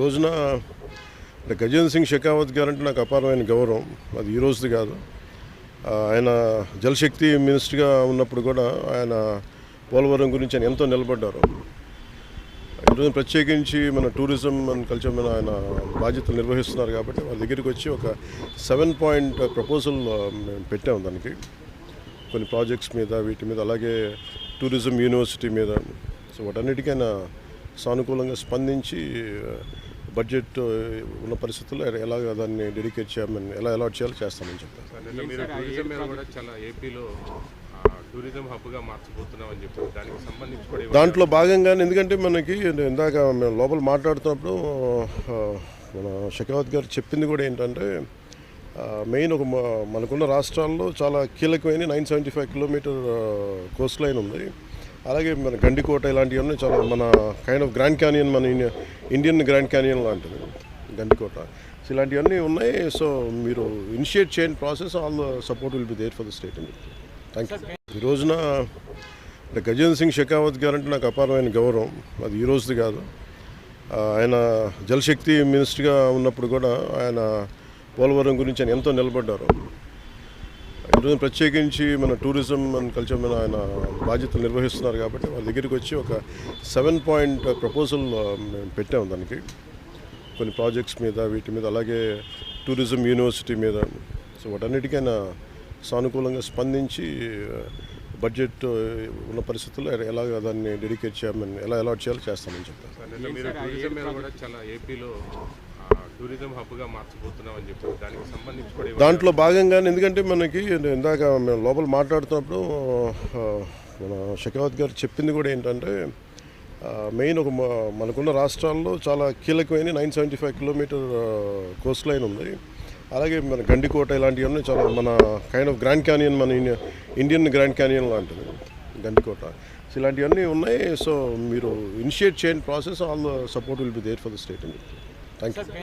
రోజున అంటే గజేంద్ర సింగ్ షెకావత్ గారు అంటే నాకు అపారమైన గౌరవం. అది ఈ రోజుది కాదు. ఆయన జలశక్తి మినిస్టర్గా ఉన్నప్పుడు కూడా ఆయన పోలవరం గురించి ఆయన ఎంతో నిలబడ్డారు. ఈరోజు ప్రత్యేకించి మన టూరిజం అండ్ కల్చర్ మీద ఆయన బాధ్యతలు నిర్వహిస్తున్నారు కాబట్టి వాళ్ళ దగ్గరికి వచ్చి ఒక సెవెన్ పాయింట్ ప్రపోజల్ మేము పెట్టాము దానికి. కొన్ని ప్రాజెక్ట్స్ మీద వీటి మీద అలాగే టూరిజం యూనివర్సిటీ మీద. సో వాటన్నిటికీ ఆయన సానుకూలంగా స్పందించి బడ్జెట్ ఉన్న పరిస్థితుల్లో ఎలాగ దాన్ని డెడికేట్ చేయమని ఎలా అలాట్ చేయాలో చేస్తామని చెప్పారు. నిన్న మీరు టూరిజం మీద కూడా చాలా ఏపీలో ఆ, టూరిజం హబ్గా మార్చబోతున్నామని చెప్పారు. దానికి సంబంధించి కూడా ఏమైనా- దాంట్లో భాగంగానే ఎందుకంటే మనకి ఇందాక మేము లోపల మాట్లాడుతున్నప్పుడు మన షెకావత్ గారు చెప్పింది కూడా ఏంటంటే మెయిన్ ఒక మనకున్న రాష్ట్రాల్లో చాలా కీలకమైన nine seventy five kilometre coastline ఉంది. అలాగే మన గండికోట ఇలాంటివన్నీ చాలా మన కైండ్ ఆఫ్ గ్రాండ్ క్యానియన్ మన ఇండియన్ గ్రాండ్ క్యానియన్ లాంటిది గండికోట. సో ఇలాంటివన్నీ ఉన్నాయి. సో మీరు ఇనిషియేట్ చేయండి process all support will be there for the state అని థ్యాంక్ యూ ఈ రోజున గజేంద్ర సింగ్ షెకావత్ గారు అంటే నాకు అపారమైన గౌరవం. అది ఈ రోజుది కాదు. ఆయన జలశక్తి మినిస్టర్గా ఉన్నప్పుడు కూడా ఆయన పోలవరం గురించి ఆయన ఎంతో నిలబడ్డారు. ఈరోజు ప్రత్యేకించి మన టూరిజం అండ్ కల్చర్ మీద ఆయన బాధ్యతలు నిర్వహిస్తున్నారు కాబట్టి వాళ్ళ దగ్గరికి వచ్చి ఒక సెవెన్ పాయింట్ ప్రపోజల్ మేము పెట్టాము దానికి. కొన్ని ప్రాజెక్ట్స్ మీద వీటి మీద అలాగే టూరిజం యూనివర్సిటీ మీద. సో వాటన్నిటికీ ఆయన సానుకూలంగా స్పందించి బడ్జెట్ ఉన్న పరిస్థితుల్లో ఎలాగ దాన్ని డెడికేట్ చేయమని ఎలా అలాట్ చేయాలో చేస్తామని చెప్పారు. నిన్న మీరు టూరిజం మీద కూడా చాలా ఏపీలో టూరిజం హబ్గా మార్చబోతున్నామని చెప్పారు దానికి సంబంధించి కూడా దాంట్లో భాగంగానే ఎందుకంటే మనకి ఇందాక మేము లోపల మాట్లాడుతున్నప్పుడు మన షెకావత్ గారు చెప్పింది కూడా ఏంటంటే మెయిన్ ఒక మనకున్న రాష్ట్రాల్లో చాలా కీలకమైన nine seventy five kilometre coastline ఉంది. అలాగే మన గండికోట ఇలాంటివన్నీ చాలా మన కైండ్ ఆఫ్ గ్రాండ్ క్యానియన్ మన ఇండియా- ఇండియన్ గ్రాండ్ క్యానియన్ లాంటిది గండికోట. సో ఇలాంటివన్నీ ఉన్నాయి. సో మీరు ఇనిషియేట్ చేయండి process all support will be there for the state అని థ్యాంక్ యూ